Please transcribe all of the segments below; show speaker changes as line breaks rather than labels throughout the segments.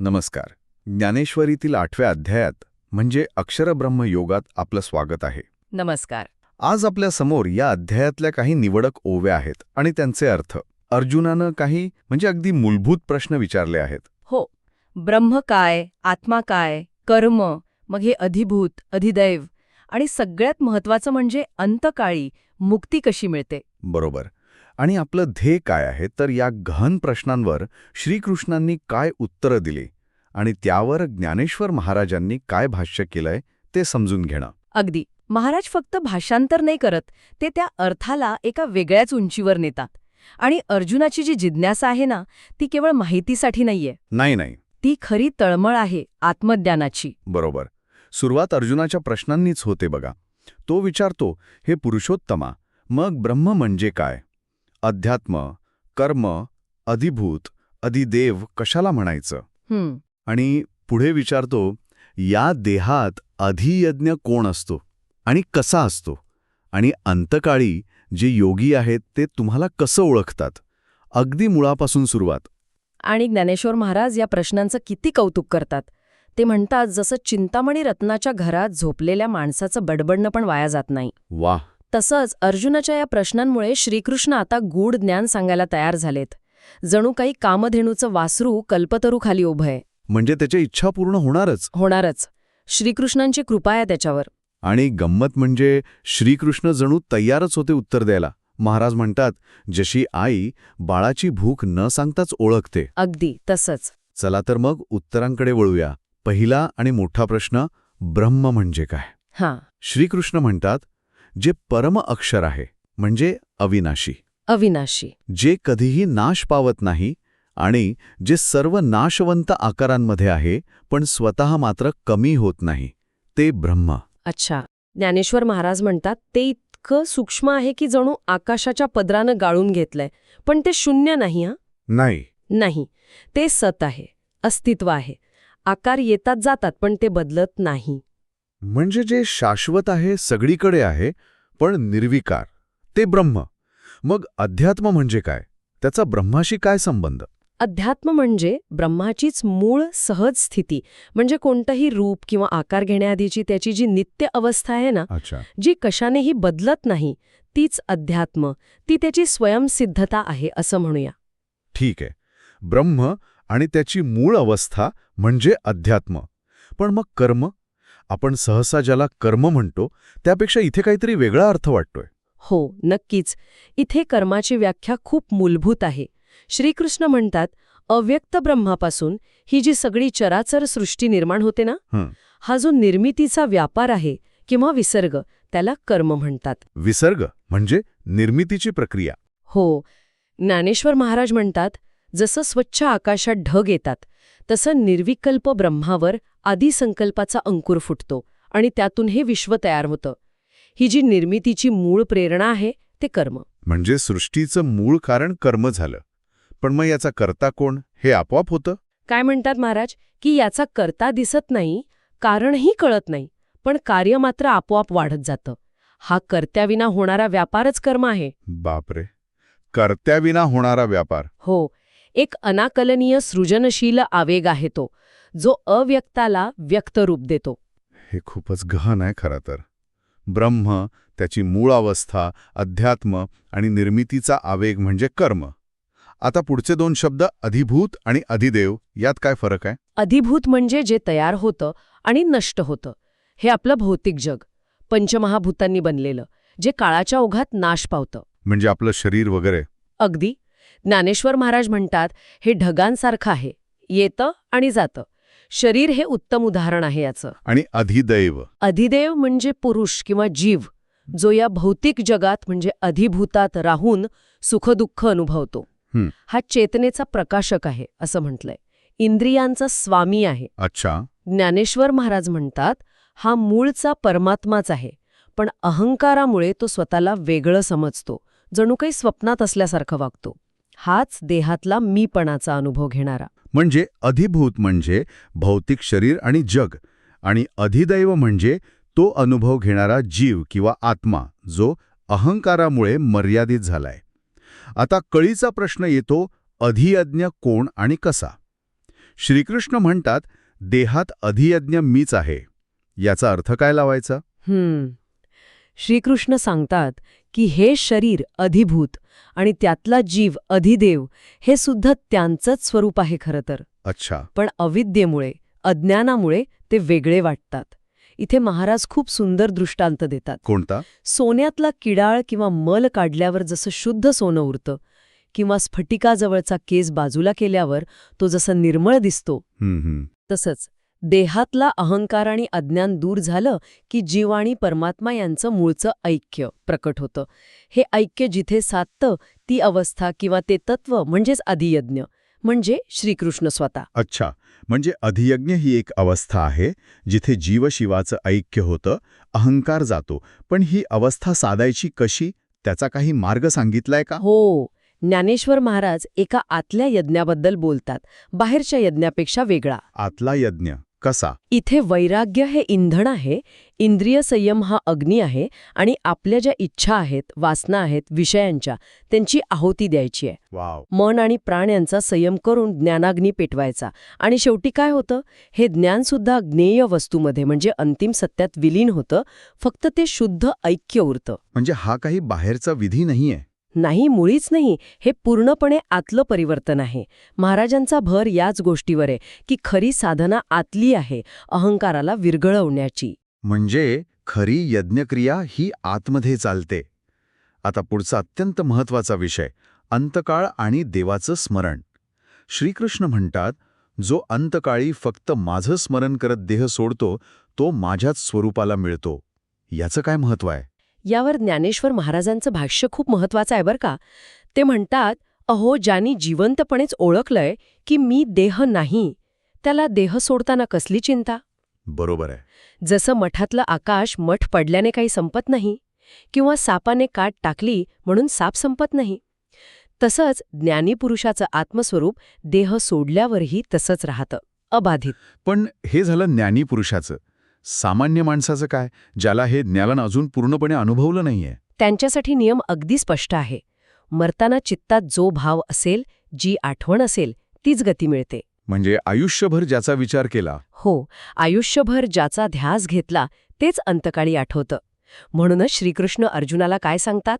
नमस्कार. ज्ञानेश्वरीतील आठव्या अध्यायात म्हणजे अक्षरब्रह्म योगात आपलं स्वागत आहे.
नमस्कार.
आज आपल्यासमोर या अध्यायातल्या काही निवडक ओव्या आहेत आणि त्यांचे अर्थ. अर्जुनानं काही म्हणजे अगदी मूलभूत प्रश्न विचारले आहेत.
हो. ब्रह्म काय आत्मा काय कर्म मग हे अधिभूत अधिदैव आणि सगळ्यात महत्वाचं म्हणजे अंतकाळी मुक्ती कशी मिळते?
बरोबर. आणि आपलं ध्येय काय आहे? तर या गहन प्रश्नांवर श्रीकृष्णांनी काय उत्तरं दिली? आणि त्यावर ज्ञानेश्वर महाराजांनी काय भाष्य केलंय ते समजून घेणं.
अगदी. महाराज फक्त भाषांतर नाही करत ते त्या अर्थाला एका वेगळ्याच उंचीवर नेतात. आणि अर्जुनाची जी जिज्ञासा आहे ना ती केवळ माहितीसाठी नाहीये.
नाही नाही.
ती खरी तळमळ आहे आत्मज्ञानाची.
बरोबर. सुरुवात अर्जुनाच्या प्रश्नांनीच होते बघा. तो विचारतो हे पुरुषोत्तमा मग ब्रह्म म्हणजे काय? अध्यात्म कर्म अधिभूत अधिदेव कशाला म्हणायचं? आणि पुढे विचारतो या देहात अधियज्ञ कोण असतो आणि कसा असतो? आणि अंतकाळी जे योगी आहेत ते तुम्हाला कसं ओळखतात? अगदी मुळापासून सुरुवात.
आणि ज्ञानेश्वर महाराज या प्रश्नांचं किती कौतुक करतात. ते म्हणतात जसं चिंतामणी रत्नाच्या घरात झोपलेल्या माणसाचं बडबडणं पण वाया जात नाही.
वाह
तसंच अर्जुनाच्या या प्रश्नांमुळे श्रीकृष्ण आता गूढ ज्ञान सांगायला तयार झालेत. जणू काही कामधेनूचं वासरू कल्पतरूखाली उभं आहे.
म्हणजे त्याच्या इच्छा पूर्ण होणारच.
होणारच. श्रीकृष्णांची कृपा आहे त्याच्यावर.
आणि गंमत म्हणजे श्रीकृष्ण जणू तयारच होते उत्तर द्यायला. महाराज म्हणतात जशी आई बाळाची भूक न सांगताच ओळखते.
अगदी तसंच.
चला तर मग उत्तरांकडे वळूया. पहिला आणि मोठा प्रश्न ब्रह्म म्हणजे काय?
हां.
श्रीकृष्ण म्हणतात जे परम अक्षर आहे म्हणजे अविनाशी.
अविनाशी.
जे कधीही नाश पावत नाही आणि जे सर्व नाशवंत आकारांमध्ये आहे पण स्वतः मात्र कमी होत नाही ते ब्रह्म.
अच्छा. ज्ञानेश्वर महाराज म्हणतात ते इतकं सूक्ष्म आहे की जणू आकाशाच्या पदरानं गाळून घेतलंय पण ते शून्य नाही हं?
नाही.
नाही. ते सत आहे अस्तित्व आहे. आकार येतात जातात पण ते बदलत नाही.
म्हणजे जे शाश्वत आहे सगळीकडे आहे पण निर्विकार. ते ब्रह्म. मग अध्यात्म म्हणजे काय? त्याचा ब्रह्माशी काय संबंध?
अध्यात्म म्हणजे ब्रह्माचीच मूळ सहज स्थिती. म्हणजे कोणतंही रूप किंवा आकार घेण्याआधीची त्याची जी नित्य अवस्था आहे ना जी कशानेही बदलत नाही तीच अध्यात्म. ती त्याची स्वयंसिद्धता आहे असं म्हणूया.
ठीक आहे. ब्रह्म आणि त्याची मूळ अवस्था म्हणजे अध्यात्म. पण मग कर्म? आपण सहसा ज्याला कर्म म्हणतो त्यापेक्षा इथे काहीतरी वेगळा अर्थ वाटतोय.
हो नक्कीच. इथे कर्माची व्याख्या खूप मूलभूत आहे. श्रीकृष्ण म्हणतात अव्यक्त ब्रह्मापासून ही जी सगळी चराचर सृष्टी निर्माण होते ना
हं.
जो निर्मितीचा व्यापार आहे किंवा विसर्ग त्याला कर्म म्हणतात.
विसर्ग म्हणजे निर्मितीची प्रक्रिया.
हो. ज्ञानेश्वर महाराज म्हणतात जसं स्वच्छ आकाशात ढग येतात तसं निर्विकल्प ब्रह्मावर आदिसंकल्पाचा अंकुर फुटतो आणि त्यातून हे विश्व तयार होतं. ही जी निर्मितीची मूळ प्रेरणा आहे ते कर्म.
म्हणजे सृष्टीचं मूळ कारण कर्म झालं. पण मग याचा कर्ता कोण? हे आपोआप होतं?
काय म्हणतात महाराज? की याचा करता दिसत नाही कारणही कळत नाही पण कार्य मात्र आपोआप वाढत जातं. हा कर्त्याविना होणारा व्यापारच कर्म आहे.
बापरे. कर्त्याविना होणारा व्यापार.
हो एक अनाकलनीय सृजनशील आवेग आहे तो जो अव्यक्ताला व्यक्त रूप देतो.
हे खूपच गहन आहे खरं तर. ब्रह्म त्याची मूळ अवस्था अध्यात्म आणि निर्मितीचा आवेग म्हणजे कर्म. आता पुढचे दोन शब्द अधिभूत आणि अधिदेव यात काय फरक आहे?
अधिभूत म्हणजे जे तयार होतं आणि नष्ट होतं. हे आपलं भौतिक जग पंचमहाभूतांनी बनलेलं जे काळाच्या ओघात नाश पावतं.
म्हणजे आपलं शरीर वगैरे.
अगदी. ज्ञानेश्वर महाराज म्हणतात हे ढगांसारखं आहे. येतं आणि जातं. शरीर हे उत्तम उदाहरण आहे याचं.
आणि अधिदैव.
अधिदेव म्हणजे पुरुष किंवा जीव जो या भौतिक जगात म्हणजे अधिभूतात राहून सुखदुःख अनुभवतो.
हं.
हा चेतनेचा प्रकाशक आहे असं म्हटलंय. इंद्रियांचा स्वामी आहे.
अच्छा.
ज्ञानेश्वर महाराज म्हणतात हा मूळचा परमात्माच आहे पण अहंकारामुळे तो स्वतःला वेगळं समजतो. जणू काही स्वप्नात असल्यासारखं वागतो. हाच देहातला मीपणाचा अनुभव घेणारा.
म्हणजे अधिभूत म्हणजे भौतिक शरीर आणि जग आणि अधिदैव म्हणजे तो अनुभव घेणारा जीव किंवा आत्मा जो अहंकारामुळे मर्यादित झालाय. आता कळीचा प्रश्न येतो अधियज्ञ कोण आणि कसा? श्रीकृष्ण म्हणतात देहात अधियज्ञ मीच आहे. याचा अर्थ काय लावायचा?
हम्म. श्रीकृष्ण सांगतात की हे शरीर अधिभूत आणि त्यातला जीव अधिदेव हे सुद्धा त्यांचंच स्वरूप आहे खरं तर.
अच्छा.
पण अविद्येमुळे अज्ञानामुळे ते वेगळे वाटतात. इथे महाराज खूप सुंदर दृष्टांत देतात.
कोणता?
सोन्यातला किडाळ किंवा मल काढल्यावर जसं शुद्ध सोनं उरतं किंवा स्फटिकाजवळचा केस बाजूला केल्यावर तो जसा निर्मळ दिसतो तसंच देहातला अहंकार आणि अज्ञान दूर झालं की जीव आणि परमात्मा यांचं मूळचं ऐक्य प्रकट होतं. हे ऐक्य जिथे साधतं ती अवस्था किंवा ते तत्व म्हणजेच अधियज्ञ म्हणजे श्रीकृष्ण स्वतः.
अच्छा म्हणजे अधियज्ञ ही एक अवस्था आहे जिथे जीवशिवाचं ऐक्य होतं अहंकार जातो. पण ही अवस्था साधायची कशी? त्याचा काही मार्ग सांगितलाय का?
हो ज्ञानेश्वर महाराज एका आतल्या यज्ञाबद्दल बोलतात. बाहेरच्या यज्ञापेक्षा वेगळा.
आतला यज्ञ. कसा?
इथे वैराग्य हे इंधन आहे इंद्रिय संयम हा अग्नी आहे आणि आपल्या ज्या इच्छा आहेत वासना आहेत विषयांच्या त्यांची आहुती द्यायची आहे.
वाव.
मन आणि प्राण यांचा संयम करून ज्ञानाग्नी पेटवायचा. आणि शेवटी काय होतं? हे ज्ञानसुद्धा ज्ञेय वस्तूमध्ये म्हणजे अंतिम सत्यात विलीन होतं फक्त ते शुद्ध ऐक्य उरतं.
म्हणजे हा काही बाहेरचा विधी नाहीये.
नाही मुळीच नाही. हे पूर्णपणे आतलं परिवर्तन आहे. महाराजांचा भर याच गोष्टीवर आहे की खरी साधना आतली आहे अहंकाराला विरघळवण्याची.
म्हणजे खरी यज्ञक्रिया ही आतमध्ये चालते. आता पुढचा अत्यंत महत्त्वाचा विषय अंतकाळ आणि देवाचं स्मरण. श्रीकृष्ण म्हणतात जो अंतकाळी फक्त माझं स्मरण करत देह सोडतो तो माझ्याच स्वरूपाला मिळतो. याचं काय महत्त्व आहे?
यावर ज्ञानेश्वर महाराजांचं भाष्य खूप महत्वाचं आहे बरं का. ते म्हणतात अहो ज्यांनी जिवंतपणेच ओळखलंय की मी देह नाही त्याला देह सोडताना कसली चिंता?
बरोबर आहे.
जसं मठातलं आकाश मठ पडल्याने काही संपत नाही किंवा सापाने काट टाकली म्हणून साप संपत नाही. तसंच ज्ञानीपुरुषाचं आत्मस्वरूप देह सोडल्यावरही तसंच राहतं अबाधित.
पण हे झालं ज्ञानी पुरुषाचं. सामान्य माणसाचं काय? ज्याला हे ज्ञान अजून पूर्णपणे अनुभवलं नाहीये.
त्यांच्यासाठी नियम अगदी स्पष्ट आहे. मरताना चित्तात जो भाव असेल जी आठवण असेल तीच गती मिळते.
म्हणजे आयुष्यभर ज्याचा विचार केला.
हो आयुष्यभर ज्याचा ध्यास घेतला तेच अंतकाळी आठवतं. म्हणूनच श्रीकृष्ण अर्जुनाला काय सांगतात?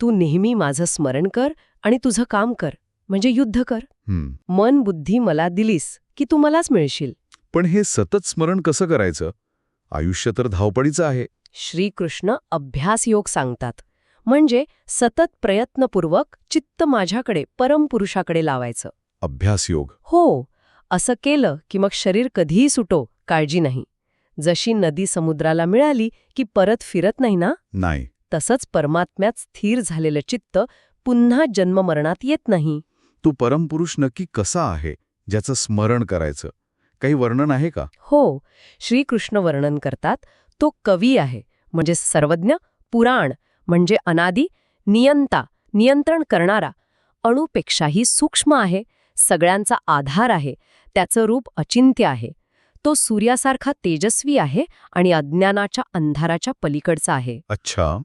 तू नेहमी माझं स्मरण कर आणि तुझं काम कर. म्हणजे युद्ध कर. मन बुद्धी मला दिलीस की तू मलाच मिळशील.
पण हे सतत स्मरण कसं करायचं? आयुष्य तर धावपळीचं आहे.
श्रीकृष्ण अभ्यास योग सांगतात. म्हणजे सतत प्रयत्नपूर्वक चित्त माझ्याकडे परमपुरुषाकडे लावायचं.
अभ्यास योग.
हो असं केलं की मग शरीर कधीही सुटो काळजी नाही. जशी नदी समुद्राला मिळाली की परत फिरत नाही ना?
नाही.
तसंच परमात्म्यात स्थिर झालेलं चित्त पुन्हा जन्ममरणात येत नाही.
तू परमपुरुष नक्की कसा आहे ज्याचं स्मरण करायचं? काही वर्णन आहे का?
हो. श्रीकृष्ण वर्णन करतात तो कवी आहे म्हणजे सर्वज्ञ पुराण म्हणजे अनादी नियंता नियंत्रण करणारा अणुपेक्षाही सूक्ष्म आहे सगळ्यांचा आधार आहे त्याचं रूप अचिंत्य आहे. तो सूर्यासारखा तेजस्वी आहे आणि अज्ञानाच्या अंधाराच्या पलीकडचा आहे.
अच्छा.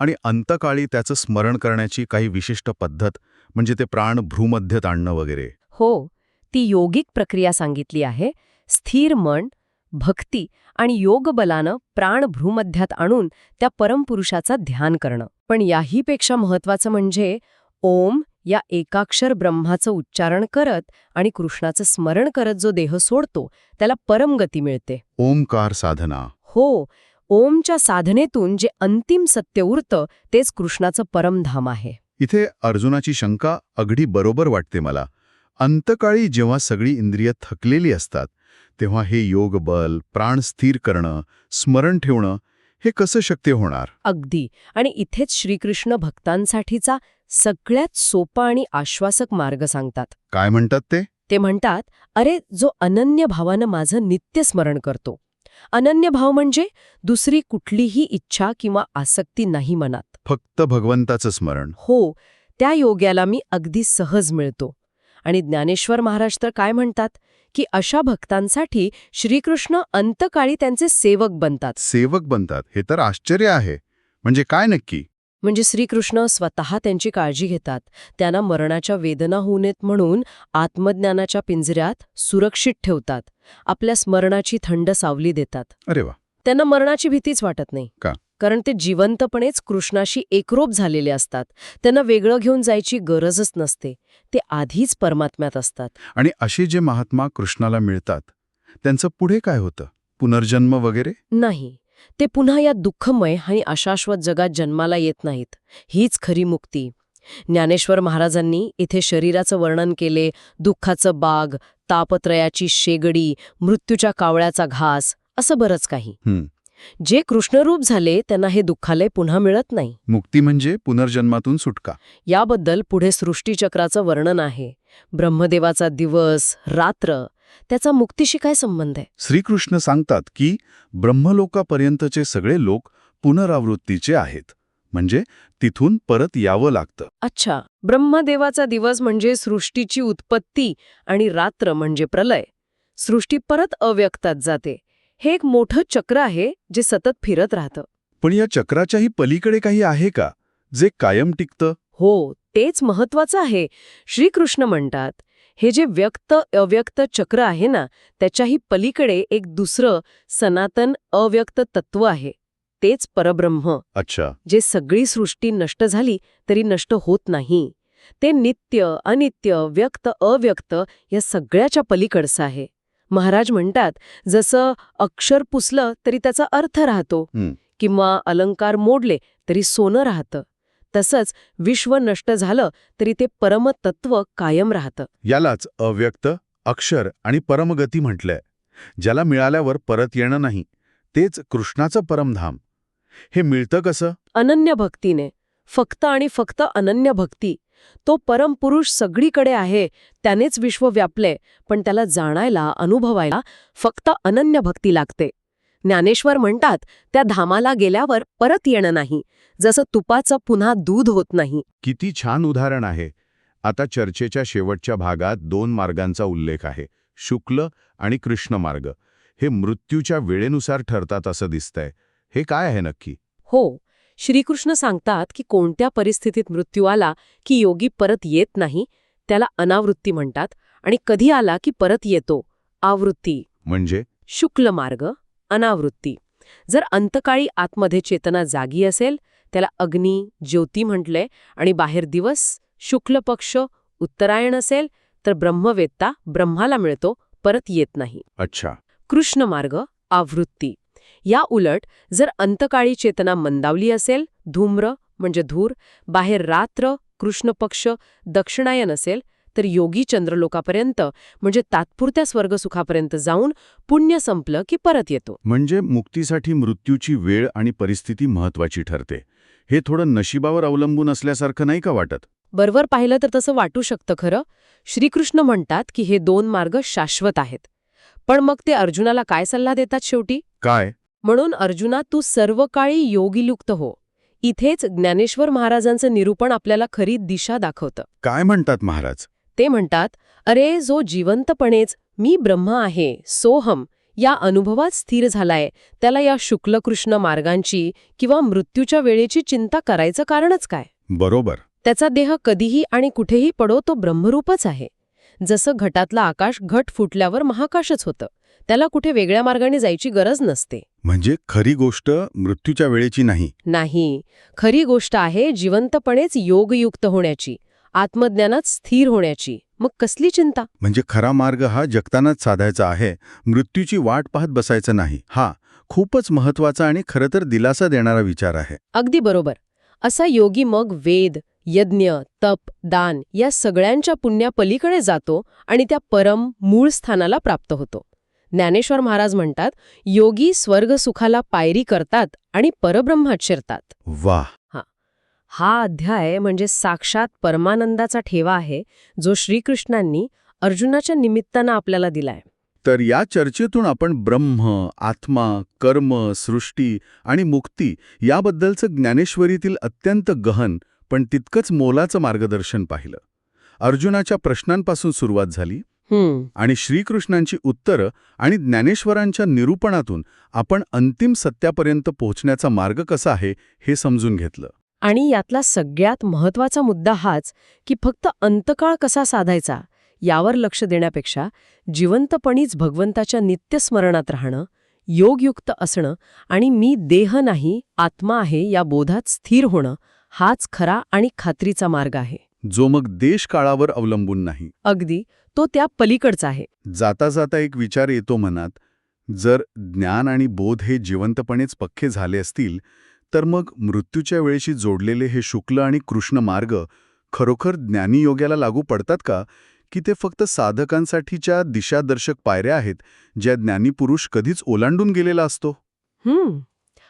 आणि अंतकाळी त्याचं स्मरण करण्याची काही विशिष्ट पद्धत म्हणजे ते प्राण भ्रूमध्यत आणणं वगैरे.
हो. ती योगिक प्रक्रिया सांगितली आहे. स्थिर मन भक्ती आणि योगबलानं प्राण भ्रूमध्यात आणून त्या परमपुरुषाचा ध्यान करणं. पण याहीपेक्षा महत्वाचं म्हणजे ओम या एकाक्षर ब्रह्माचं उच्चारण करत आणि कृष्णाचं स्मरण करत जो देह सोडतो त्याला परमगती मिळते.
ओमकार साधना.
हो ओमच्या साधनेतून जे अंतिम सत्य उरतं तेच कृष्णाचं परमधाम आहे.
इथे अर्जुनाची शंका अगदी बरोबर वाटते मला. अंतकाळी जेव्हा सगळी इंद्रिय थकलेली असतात तेव्हा हे योग बल प्राण स्थिर करणं स्मरण ठेवणं हे कसं शक्य होणार?
अगदी. आणि इथेच श्रीकृष्ण भक्तांसाठीचा सगळ्यात सोपा आणि आश्वासक मार्ग सांगतात.
काय म्हणतात ते?
ते म्हणतात अरे जो अनन्य भावानं माझं नित्य स्मरण करतो. अनन्य भाव म्हणजे दुसरी कुठलीही इच्छा किंवा आसक्ती नाही मनात.
फक्त भगवंताचं स्मरण.
हो त्या योग्याला मी अगदी सहज मिळतो. आणि ज्ञानेश्वर महाराज तर काय म्हणतात? की अशा भक्तांसाठी श्रीकृष्ण अंतकाळी त्यांचे सेवक बनतात.
सेवक बनतात. हे तर आश्चर्य आहे. म्हणजे काय नक्की?
म्हणजे श्रीकृष्ण स्वतः त्यांची काळजी घेतात. त्यांना मरणाच्या वेदना होऊ नयेत म्हणून आत्मज्ञानाच्या पिंजऱ्यात सुरक्षित ठेवतात. आपल्या स्मरणाची थंड सावली देतात.
अरे वा.
त्यांना मरणाची भीतीच वाटत नाही.
का?
कारण ते जिवंतपणेच कृष्णाशी एकरूप झालेले असतात. त्यांना वेगळं घेऊन जायची गरजच नसते. ते आधीच परमात्म्यात असतात.
आणि असे जे महात्मा कृष्णाला मिळतात त्यांचं पुढे काय होतं? पुनर्जन्म वगैरे?
नाही. ते पुन्हा या दुःखमय आणि अशाश्वत जगात जन्माला येत नाहीत. हीच खरी मुक्ती. ज्ञानेश्वर महाराजांनी इथे शरीराचं वर्णन केले दुःखाचं बाग तापत्रयाची शेगडी मृत्यूच्या कावळ्याचा घास असं बरंच काही. जे कृष्णरूप झाले त्यांना हे दुःखालय पुन्हा मिळत नाही.
मुक्ती म्हणजे पुनर्जन्मातून सुटका.
याबद्दल पुढे सृष्टीचक्राचं वर्णन आहे. ब्रह्मदेवाचा दिवस रात्र त्याचा मुक्तीशी काय संबंध आहे?
श्रीकृष्ण सांगतात की ब्रह्मलोकापर्यंतचे सगळे लोक पुनरावृत्तीचे आहेत. म्हणजे तिथून परत यावं लागतं.
अच्छा. ब्रह्मदेवाचा दिवस म्हणजे सृष्टीची उत्पत्ती आणि रात्र म्हणजे प्रलय. सृष्टी परत अव्यक्तात जाते. हे एक मोठं चक्र आहे जे सतत फिरत राहतं.
पण या चक्राच्याही पलीकडे काही आहे का जे कायम टिकतं?
हो तेच महत्वाचं आहे. श्रीकृष्ण म्हणतात हे जे व्यक्त अव्यक्त चक्र आहे ना त्याच्याही पलीकडे एक दुसरं सनातन अव्यक्त तत्व आहे. तेच परब्रह्म.
अच्छा.
जे सगळी सृष्टी नष्ट झाली तरी नष्ट होत नाही. ते नित्य अनित्य व्यक्त अव्यक्त या सगळ्याच्या पलीकडचं आहे. महाराज म्हणतात जसं अक्षर पुसलं तरी त्याचा अर्थ राहतो. किंवा अलंकार मोडले तरी सोनं राहतं. तसंच विश्व नष्ट झालं तरी ते परमतत्व कायम राहतं.
यालाच अव्यक्त अक्षर आणि परमगती म्हटलंय ज्याला मिळाल्यावर परत येणं नाही तेच कृष्णाचं परमधाम. हे मिळतं कसं?
अनन्य भक्तीने फक्त आणि फक्त अनन्य भक्ती तो परमपुरुष सगळीकडे आहे त्यानेच विश्व व्यापले पण त्याला जाणायला अनुभवायला फक्त अनन्य भक्ती लागते. ज्ञानेश्वर म्हणतात त्या धामाला गेल्यावर परत येणं नाही जसं तुपाचं पुन्हा दूध होत नाही.
किती छान उदाहरण आहे. आता चर्चेच्या शेवटच्या भागात दोन मार्गांचा उल्लेख आहे शुक्ल आणि कृष्ण मार्ग. हे मृत्यूच्या वेळेनुसार ठरतात असं दिसतंय. हे काय आहे नक्की?
हो श्रीकृष्ण सांगतात की कोणत्या परिस्थितीत मृत्यू आला की योगी परत येत नाही त्याला अनावृत्ती म्हणतात आणि कधी आला की परत येतो आवृत्ती.
म्हणजे?
शुक्ल मार्ग अनावृत्ती. जर अंतकाळी आतमध्ये चेतना जागी असेल त्याला अग्नी ज्योती म्हटलंय आणि बाहेर दिवस शुक्ल पक्ष उत्तरायण असेल तर ब्रह्मवेत्ता ब्रह्माला मिळतो परत येत नाही.
अच्छा.
कृष्ण मार्ग आवृत्ती. या उलट जर अंतकाळी चेतना मंदावली असेल धूम्र म्हणजे धूर बाहेर रात्र कृष्ण पक्ष दक्षिणायन असेल तर योगी चंद्रलोकापर्यंत म्हणजे तात्पुरत्या स्वर्गसुखापर्यंत जाऊन पुण्य संपलं की परत येतो.
म्हणजे मुक्तीसाठी मृत्यूची वेळ आणि परिस्थिती महत्वाची ठरते. हे थोडं नशिबावर अवलंबून असल्यासारखं नाही का वाटत?
बरोबर पाहिलं तर तसं वाटू शकतं खरं. श्रीकृष्ण म्हणतात की हे दोन मार्ग शाश्वत आहेत. पण मग ते अर्जुनाला काय सल्ला देतात शेवटी?
काय?
म्हणून अर्जुना तू सर्व काळी योगीयुक्त हो. इथेच ज्ञानेश्वर महाराजांचं निरूपण आपल्याला खरी दिशा दाखवतं.
काय म्हणतात महाराज?
ते म्हणतात अरे जो जिवंतपणेच मी ब्रह्म आहे सोहम या अनुभवात स्थिर झालाय. त्याला या शुक्लकृष्ण मार्गांची किंवा मृत्यूच्या वेळेची चिंता करायचं कारणच काय?
बरोबर.
त्याचा देह कधीही आणि कुठेही पडो तो ब्रह्मरूपच आहे. जसं घटातलं आकाश घट फुटल्यावर महाकाशच होतं. त्याला कुठे वेगळ्या मार्गाने जायची गरज नसते.
म्हणजे खरी गोष्ट मृत्यूच्या वेळेची नाही.
नाही. खरी गोष्ट आहे जिवंतपणेच योगयुक्त होण्याची आत्मज्ञानात स्थिर होण्याची. मग कसली चिंता?
म्हणजे खरा मार्ग हा जगतानाच साधायचा आहे मृत्यूची वाट पाहत बसायचं नाही. हा खूपच महत्त्वाचा आणि खरं तर दिलासा देणारा विचार आहे.
अगदी बरोबर. असा योगी मग वेद यज्ञ तप दान या सगळ्यांच्या पुण्यापलीकडे जातो आणि त्या परम मूळ स्थानाला प्राप्त होतो. ज्ञानेश्वर महाराज म्हणतात योगी स्वर्गसुखाला पायरी करतात आणि परब्रह्मात शिरतात.
वाह
हा अध्याय म्हणजे साक्षात परमानंदाचा ठेवा आहे जो श्रीकृष्णांनी अर्जुनाच्या निमित्तानं आपल्याला दिलाय.
तर या चर्चेतून आपण ब्रह्म आत्मा कर्म सृष्टी आणि मुक्ती याबद्दलचं ज्ञानेश्वरीतील अत्यंत गहन पण तितकंच मोलाचं मार्गदर्शन पाहिलं. अर्जुनाच्या प्रश्नांपासून सुरुवात झाली आणि श्रीकृष्णांची उत्तरं आणि ज्ञानेश्वरांच्या निरूपणातून आपण अंतिम सत्यापर्यंत पोहोचण्याचा मार्ग कसा आहे हे समजून घेतलं.
आणि यातला सगळ्यात महत्त्वाचा मुद्दा हाच की फक्त अंतकाळ कसा साधायचा यावर लक्ष देण्यापेक्षा जिवंतपणीच भगवंताच्या नित्यस्मरणात राहणं योगयुक्त असणं आणि मी देह नाही आत्मा आहे या बोधात स्थिर होणं हाच खरा आणि खात्रीचा मार्ग आहे.
जो मग देश काळावर अवलंबून नाही.
अगदी तो त्या पलीकडचा आहे.
जाता जाता एक विचार येतो मनात जर ज्ञान आणि बोध हे जिवंतपणेच पक्के झाले असतील तर मग मृत्यूच्या वेळेशी जोडलेले हे शुक्ल आणि कृष्ण मार्ग खरोखर ज्ञानी योग्याला लागू पडतात का? की ते फक्त साधकांसाठीच्या दिशादर्शक पायऱ्या आहेत ज्या ज्ञानी पुरुष कधीच ओलांडून गेलेला असतो?
हम्म.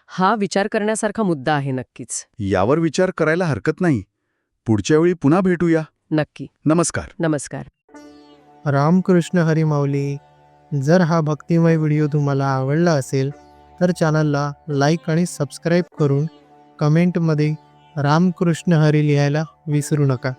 हा विचार करण्यासारखा मुद्दा आहे नक्कीच.
यावर विचार करायला हरकत नाही. पुढच्या वेळी पुन्हा भेटूया.
नक्की.
नमस्कार.
नमस्कार.
रामकृष्ण हरी माऊली जर हा भक्तिमय व्हिडिओ तुम्हाला आवडला असेल तर चॅनलला लाईक आणि सबस्क्राईब करून कमेंटमध्ये रामकृष्ण हरी लिहायला विसरू नका.